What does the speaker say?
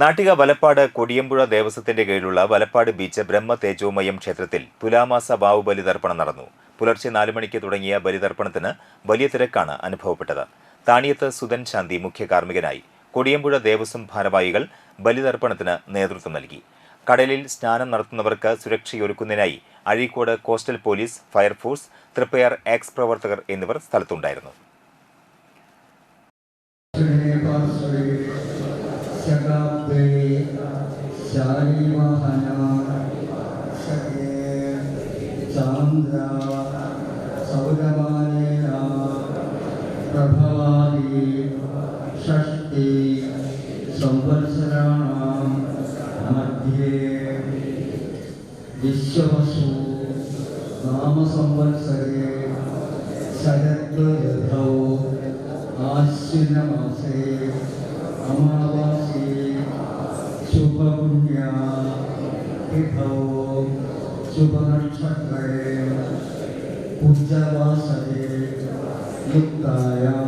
നാട്ടിക വലപ്പാട് കൊടിയമ്പുഴ ദേവസ്വത്തിന്റെ കീഴിലുള്ള വലപ്പാട് ബീച്ച് ബ്രഹ്മ തേജോമയം ക്ഷേത്രത്തിൽ തുലാമാസ വാവു ബലിതർപ്പണം നടന്നു. പുലർച്ചെ നാലു മണിക്ക് തുടങ്ങിയ ബലിതർപ്പണത്തിന് വലിയ തിരക്കാണ് അനുഭവപ്പെട്ടത്. താണിയത്ത് സുധൻ ശാന്തി മുഖ്യ കാർമ്മികനായി. കൊടിയമ്പുഴ ദേവസ്വം ഭാരവാഹികൾ ബലിതർപ്പണത്തിന് നേതൃത്വം നൽകി. കടലിൽ സ്നാനം നടത്തുന്നവർക്ക് സുരക്ഷയൊരുക്കുന്നതിനായി Azhikode coastal police fire force Thriprayar X പ്രവർത്തകർ എന്നിവർ സ്ഥലത്തുണ്ടായിരുന്നു. ശാരീവാഹന സഖേ ചാന്ദ്ര സൗരമാനേന പ്രഭവാദി ഷഷ്ടി സംവത്സരാണാം മധ്യേ വിശ്വവസു നാമസംവത്സരേ ശരദ്വരഥൗ ആശ്വിനമാസേ അമാവാസി शुभपुण्या तिथौ शुभनक्षत्रे पूज्यवासरे युक्तायां